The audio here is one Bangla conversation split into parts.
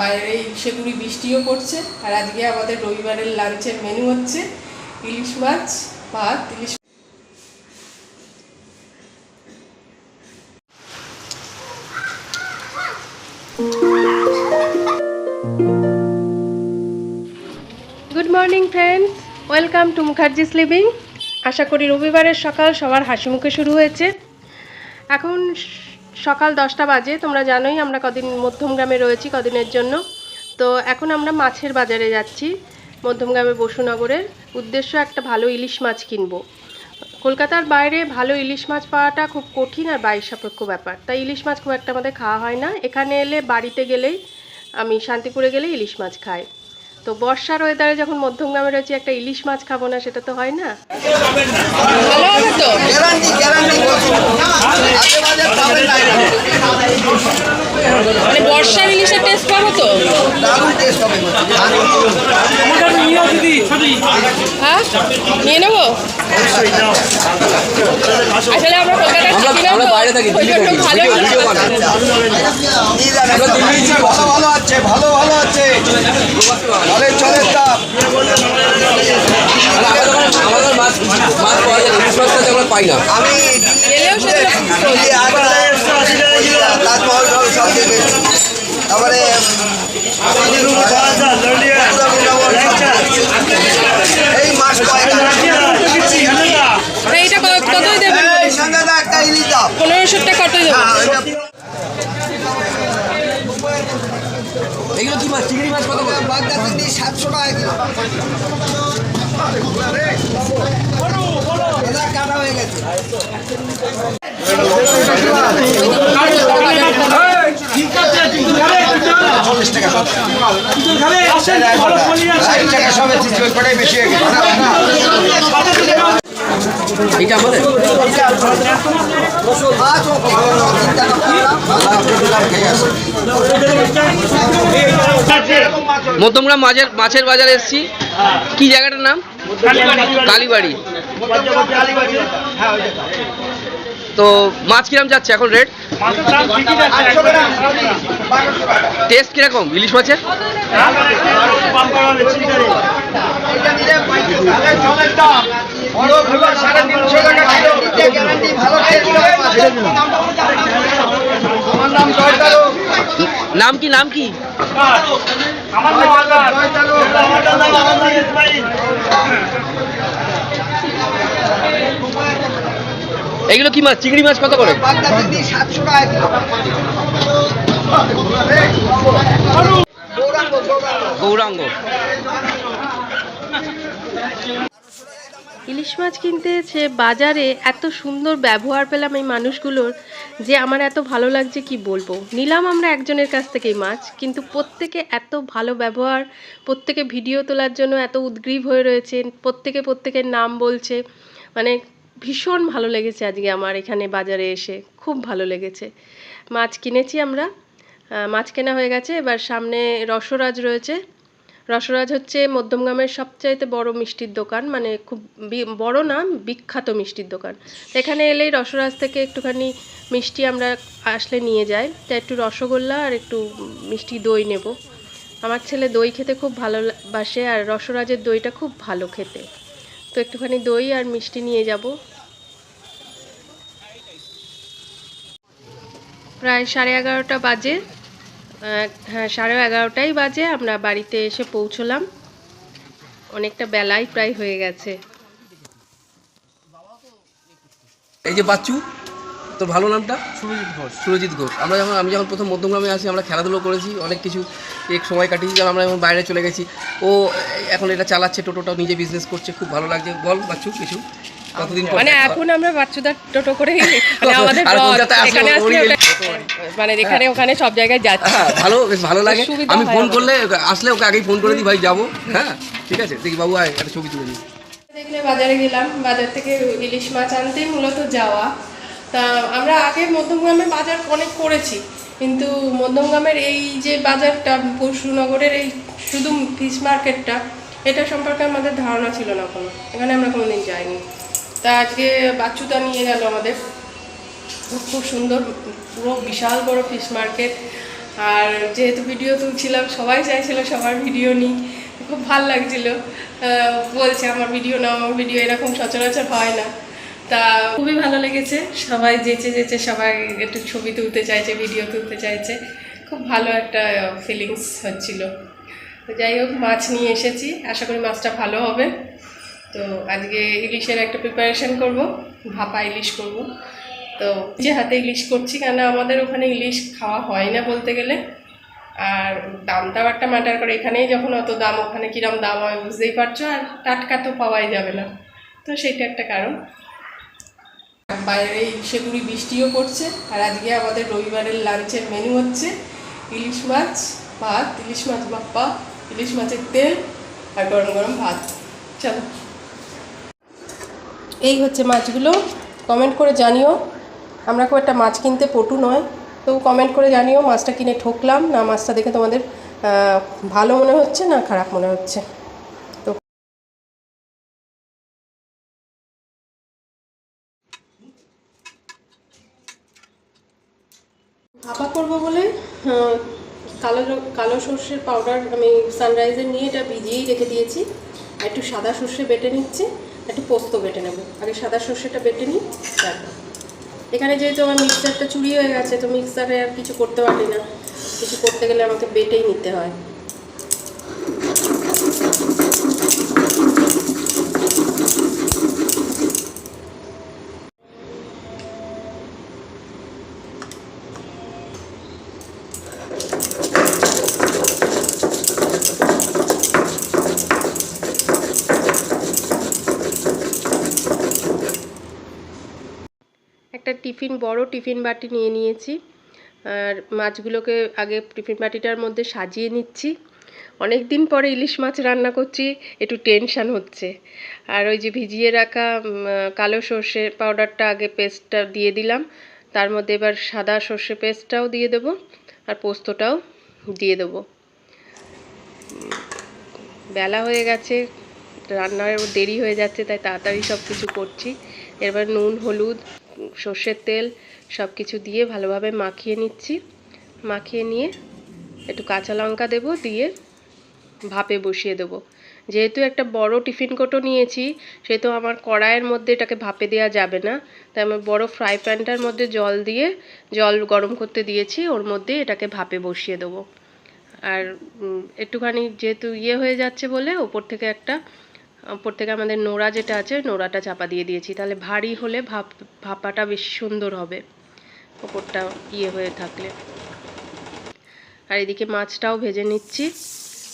বাইরে সেগুলি বৃষ্টিও পড়ছে আর আজকে আমাদের রবিবারের লাঞ্চের মেনু হচ্ছে ইলিশ মাছ, ভাত, ইলিশ good morning friends welcome to Mukherjee স্লিভিং আশা করি রবিবারের সকাল সবার হাসি মুখে শুরু হয়েছে। এখন সকাল দশটা বাজে, তোমরা জানোই আমরা কদিন মধ্যমগ্রামে রয়েছি, কদিনের জন্য। তো এখন আমরা মাছের বাজারে যাচ্ছি মধ্যমগ্রামের বসুনগরের। উদ্দেশ্য একটা ভালো ইলিশ মাছ কিনবো। কলকাতার বাইরে ভালো ইলিশ মাছ পাওয়াটা খুব কঠিন আর বাইর সাপেক্ষ ব্যাপার। তাই ইলিশ মাছ খুব একটা আমাদের খাওয়া হয় না। এখানে এলে বাড়িতে গেলেই, আমি শান্তিপুরে গেলে ইলিশ মাছ খাই। তো বর্ষার ওয়েদারে যখন মধ্যমগ্রামে রয়েছে, একটা ইলিশ মাছ খাব না, সেটা তো হয় না। মানে বর্ষার ইলিশের টেস্ট তো? হ্যাঁ? নিয়ে নেব? কলকাতায় থাকি, জন্য দিল্লি ভালো। ভালো আছে ভালো ভালো আছে। চলে চলে আমাদের মাছ মাছ পাওয়া যায় আমরা পাই না। আমি তাজমহল সব সব তারপরে এই মাস কয়টা এইটা কত- কতই দেবেন এই সঙ্গে একটা ইলিশ দাও পনেরোশো টাকা কতই দেবেন হ্যাঁ, এটা মাছ চিংড়ি মাছ কত করে? বাগদা চিংড়ি সাতশো টাকা কিলো। এটা কাটা হয়ে গেছে। ষাট টাকা সবে কটাই বেশি হয়ে গেছে এইটা আমাদের মধ্যমগ্রাম মাছের মাছের বাজারে এসেছি। কি জায়গাটার নাম? কালীবাড়ি। তো মাছ কিরম যাচ্ছে এখন রেট? টেস্ট কীরকম? ইলিশ মাছের? নাম কি নাম তিনশো আমার নাম নাম এগুলো কি মাছ? চিংড়ি মাছ কত করে? টাকা গৌরাঙ্গ গৌরাঙ্গ গৌরাঙ্গ ইলিশ মাছ কিনতে এসে বাজারে এত সুন্দর ব্যবহার পেলাম এই মানুষগুলোর যে আমার এত ভালো লাগছে কি বলব। নিলাম আমরা একজনের কাছ থেকেই মাছ, কিন্তু প্রত্যেকে এত ভালো ব্যবহার, প্রত্যেকে ভিডিও তোলার জন্য এত উদ্গ্রীব হয়ে রয়েছেন প্রত্যেকে প্রত্যেকের নাম বলছে। মানে ভীষণ ভালো লেগেছে আজকে আমার এখানে বাজারে এসে, খুব ভালো লেগেছে। মাছ কিনেছি আমরা মাছ কেনা হয়ে গেছে, এবার সামনে রসরাজ রয়েছে। রসরাজ হচ্ছে মধ্যমগ্রামের সবচাইতে বড় মিষ্টির দোকান মানে খুব বড় না, বিখ্যাত মিষ্টির দোকান। এখানে এলেই রসরাজ থেকে একটুখানি মিষ্টি আমরা আসলে নিয়ে যাই। তা একটু রসগোল্লা আর একটু মিষ্টি দই নেব। আমার ছেলে দই খেতে খুব ভালোবাসে আর রসরাজের দইটা খুব ভালো খেতে। তো একটুখানি দই আর মিষ্টি নিয়ে যাব। প্রায় সাড়ে এগারোটা বাজে। সাড়ে এগারোটাই বাজে আমরা বাড়িতে এসে পৌঁছলাম। অনেকটা বেলাই প্রায় হয়ে গেছে। এই যে বাচ্চু তোর ভালো নামটা? সুরজিৎ ঘোষ। সুরজিৎ ঘোষ। আমরা যখন আমি যখন প্রথম মধ্যমগ্রামে আসি আমরা খেলাধুলো করেছি অনেক কিছু এক সময় কাটিয়েছি যখন আমরা যখন বাইরে চলে গেছি। ও এখন এটা চালাচ্ছে টোটোটাও নিজে বিজনেস করছে খুব ভালো লাগছে। বল বাচ্চু কিছু? মানে এখন আমরা বাচ্চাদের টোটো করে মানে আমাদের এখানে আসলে মানে এখানে ওখানে সব জায়গায় যাচ্ছি। হ্যাঁ ভালো বেশ ভালো লাগে। আমি ফোন করলে আসলে ওকে আগেই ফোন করে দিই ভাই যাব। হ্যাঁ ঠিক আছে? দেখি বাবু আয় একটা ছবি তুলে দেখলে বাজারে গেলাম বাজার থেকে ইলিশ মাছ আনতেই মূলত যাওয়া। তা আমরা আগে মধ্যমগ্রামে বাজার অনেক করেছি কিন্তু মধ্যমগ্রামের এই যে বাজারটা পরশুনগরের এই শুধু ফিশ মার্কেটটা এটা সম্পর্কে আমাদের ধারণা ছিল না কোনো। এখানে আমরা কোনোদিন যাইনি। তা আজকে বাচ্চুটা নিয়ে গেল আমাদের। খুব সুন্দর, পুরো বিশাল বড় ফিশ মার্কেট আর যেহেতু ভিডিও তুলছিলাম, সবাই চাইছিল সবার ভিডিও নিই খুব ভালো লাগছিল। বলছে, আমার ভিডিও নাও, আমার ভিডিও এরকম সচরাচর হয় না। তা খুবই ভালো লেগেছে। সবাই যেচে যেচে সবাই একটু ছবি তুলতে চাইছে ভিডিও তুলতে চাইছে। খুব ভালো একটা ফিলিংস হচ্ছিল। তো যাই হোক, মাছ নিয়ে এসেছি। আশা করি মাছটা ভালো হবে। তো আজকে ইলিশের একটা প্রিপারেশন করব, ভাপা ইলিশ করব। তো যে হাতে ইলিশ করছি, কেন আমাদের ওখানে ইলিশ খাওয়া হয় না বলতে গেলে? আর দামটাও একটা ম্যাটার করে, এখানেই যখন অত দাম, ওখানে কিরম দাম হয় বুঝতেই পারছ? আর টাটকা তো পাওয়াই যাবে না। তো সেটা একটা কারণ। বাইরে সেগুড়ি বৃষ্টিও পড়ছে, আর আজকে আমাদের রবিবারের লাঞ্চের মেনু হচ্ছে ইলিশ মাছ, ভাত, ইলিশ মাছ বাপ্পা ইলিশ মাছের তেল, আর গরম গরম ভাত। চলো। এই হচ্ছে মাছগুলো। কমেন্ট করে জানিও। আমরা খুব একটা মাছ কিনতে পটু নয়। তো কমেন্ট করে জানিও মাছটা কিনে ঠকলাম। না, মাছটা দেখে তোমাদের ভালো মনে হচ্ছে না খারাপ মনে হচ্ছে? তো ভাপা করব বলে কালো কালো সর্ষের পাউডার আমি সানরাইজের নিয়ে এটা ভিজিয়েই রেখে দিয়েছি। আর একটু সাদা সর্ষে বেটে নিচ্ছি। একটু পোস্ত বেটে নেব। আগে সাদা সর্ষেটা বেটে নিই, তারপর। এখানে যেহেতু আমার মিক্সারটা চুরি হয়ে গেছে, তো মিক্সারে আর কিছু করতে পারি না। কিছু করতে গেলে আমাকে বেটেই নিতে হয় একটা টিফিন, বড় টিফিন বাটি নিয়ে নিয়েছি। আর মাছগুলোকে আগে টিফিন বাটিটার মধ্যে সাজিয়ে নিচ্ছি। অনেক দিন পরে ইলিশ মাছ রান্না করছি, একটু টেনশান হচ্ছে। আর ওই যে ভিজিয়ে রাখা কালো সর্ষে পাউডারটা আগে পেস্টটা দিয়ে দিলাম। তার মধ্যে এবার সাদা সর্ষে পেস্টটাও দিয়ে দেবো আর পোস্তটাও দিয়ে দেবো। বেলা হয়ে গেছে, রান্নার দেরি হয়ে যাচ্ছে, তাই তাড়াতাড়ি সব কিছু করছি। এবার নুন, হলুদ সর্ষের তেল সব কিছু দিয়ে ভালোভাবে মাখিয়ে নিচ্ছি। মাখিয়ে নিয়ে একটু কাঁচা লঙ্কা দেবো দিয়ে ভাপে বসিয়ে দেবো। যেহেতু একটা বড় টিফিন কোটো নিয়েছি, সেহেতু আমার কড়াইয়ের মধ্যে এটাকে ভাপে দেওয়া যাবে না। তাই আমি বড় ফ্রাই প্যানটার মধ্যে জল দিয়ে জল গরম করতে দিয়েছি, ওর মধ্যে এটাকে ভাপে বসিয়ে দেবো। আর একটুখানি যেহেতু ইয়ে হয়ে যাচ্ছে বলে, ওপর থেকে একটা ওপর থেকে আমাদের নোড়া যেটা আছে, নোড়াটা চাপা দিয়ে দিয়েছি। তাহলে ভারী হলে ভাপ, ভাপাটা বেশি সুন্দর হবে ওপরটা ইয়ে হয়ে থাকলে। আর এদিকে মাছটাও ভেজে নিচ্ছি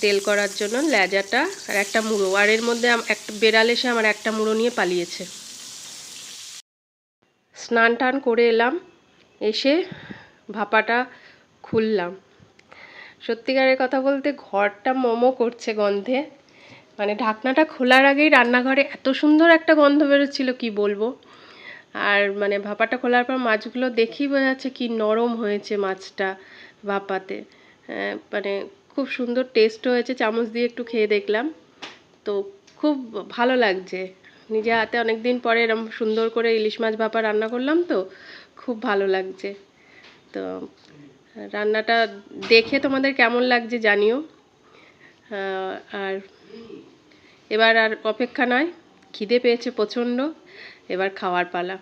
তেল করার জন্য, লেজাটা আর একটা মুড়ো। আর এর মধ্যে একটা বেড়াল এসে আমার একটা মুড়ো নিয়ে পালিয়েছে। স্নান টান করে এলাম, এসে ভাপাটা খুললাম। সত্যিকারের কথা বলতে ঘরটা মোমো করছে গন্ধে। মানে ঢাকনাটা খোলার আগেই রান্নাঘরে এত সুন্দর একটা গন্ধ বেরোচ্ছিল কি বলব? আর মানে ভাপাটা খোলার পর মাছগুলো দেখেই বোঝা যাচ্ছে কি নরম হয়েছে মাছটা ভাপাতে। আহ, মানে খুব সুন্দর টেস্ট হয়েছে চামচ দিয়ে একটু খেয়ে দেখলাম। তো খুব ভালো লাগছে। নিজে হাতে অনেক দিন পরে এরম সুন্দর করে ইলিশ মাছ ভাপা রান্না করলাম তো খুব ভালো লাগছে। তো রান্নাটা দেখে তোমাদের কেমন লাগছে জানিও। আর এবার আর অপেক্ষা নয় খিদে পেয়েছে প্রচণ্ড এবার খাওয়ার পালা।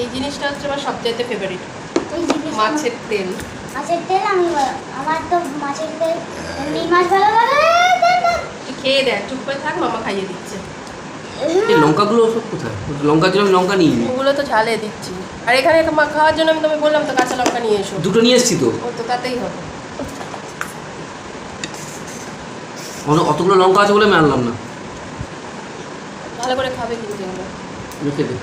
এই জিনিসটা হচ্ছে আমার সবচাইতে ফেভারিট মাছের তেল। মাছের তেল আমি আমার তো মাছের তেল এমনি মাছ ভালো লাগে। তুই খেয়ে দেখ চুপ করে থাক মামা খাইয়ে দিচ্ছে। এই লঙ্কাগুলো সব কোথায়? লঙ্কার জন্য আমি লঙ্কা নিই ওগুলো তো ঝালে দিচ্ছি। আর এখানে মা খাওয়ার জন্য আমি তোমায় বললাম তো কাঁচা লঙ্কা নিয়ে এসো। দুটো নিয়ে এসছি তো। ও তো তাতেই হবে। অতগুলো লঙ্কা আছে বলে আমি আনলাম না। ভালো করে খাবে কিন্তু এগুলো। মেখে দে।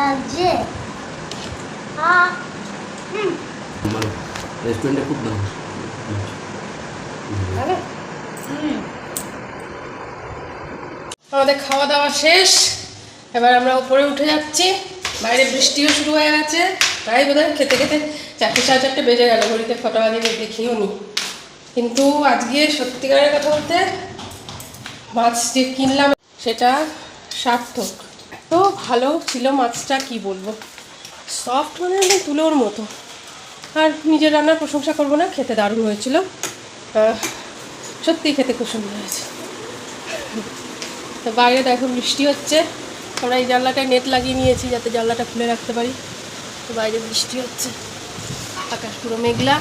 লাগছে। হ্যাঁ মানে রেস্টুরেন্টে খুব দাম। ভালো আমাদের খাওয়া দাওয়া শেষ। এবার আমরা উপরে উঠে যাচ্ছি। বাইরে বৃষ্টিও শুরু হয়ে গেছে। প্রায় বোধ খেতে খেতে চারটে, সাড়ে চারটে বেজে গেল। ঘড়িতে ফটো বাজিয়ে দেখিও নি। কিন্তু আজকে সত্যিকারের কথা বলতে মাছ যে কিনলাম, সেটা সার্থক। তো ভালো ছিল মাছটা, কি বলব? সফট মানে তুলোর মতো। আর নিজের রান্নার প্রশংসা করব না, খেতে দারুণ হয়েছিল। সত্যিই খেতে খুব সুন্দর হয়েছে। তো বাইরে দেখো বৃষ্টি হচ্ছে। আমরা এই জানলাটায় নেট লাগিয়ে নিয়েছি যাতে জানলাটা খুলে রাখতে পারি। তো বাইরে বৃষ্টি হচ্ছে। আকাশ পুরো মেঘলা।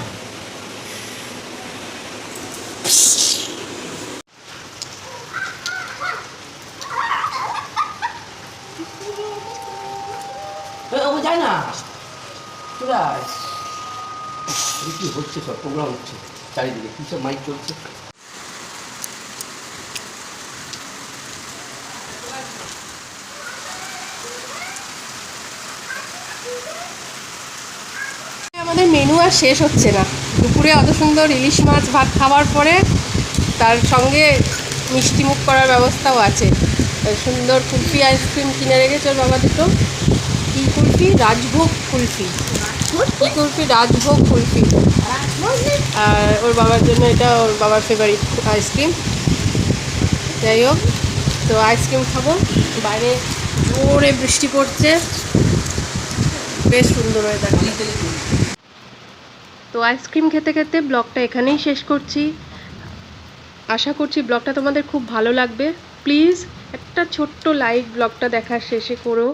যায় না। কি হচ্ছে সব? প্রোগ্রাম হচ্ছে। চারিদিকে কী সব মাইক চলছে? আমাদের মেনু আর শেষ হচ্ছে না। দুপুরে অত সুন্দর ইলিশ মাছ ভাত খাওয়ার পরে তার সঙ্গে মিষ্টি মুখ করার ব্যবস্থাও আছে। সুন্দর কুলফি আইসক্রিম কিনে রেখেছে ওর বাবা দুটো। কী কুলফি? রাজভোগ কুলফি। কী কুলফি? রাজভোগ কুলফি। আর ওর বাবার জন্য এটা ওর বাবার ফেভারিট আইসক্রিম যাই হোক, তো আইসক্রিম খাব। বাইরে জোরে বৃষ্টি পড়ছে। বেশ সুন্দর হয়ে দেখা তো আইসক্রিম খেতে খেতে ব্লগটা এখানেই শেষ করছি। আশা করছি ব্লগটা তোমাদের খুব ভালো লাগবে। প্লিজ একটা ছোট্ট লাইক ব্লগটা দেখার শেষে করো।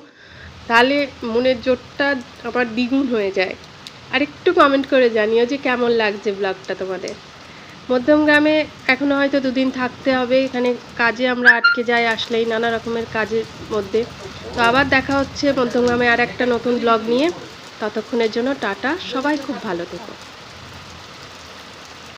তাহলে মনের জোরটা আমার দ্বিগুণ হয়ে যায়। আর একটু কমেন্ট করে জানিও যে কেমন লাগছে ব্লগটা তোমাদের। মধ্যমগ্রামে এখনও হয়তো দুদিন থাকতে হবে, এখানে কাজে আমরা আটকে যাই আসলেই নানা রকমের কাজের মধ্যে। তো আবার দেখা হচ্ছে মধ্যমগ্রামে আর একটা নতুন ব্লগ নিয়ে। ততক্ষণের জন্য টাটা, সবাই খুব ভালো থেকো।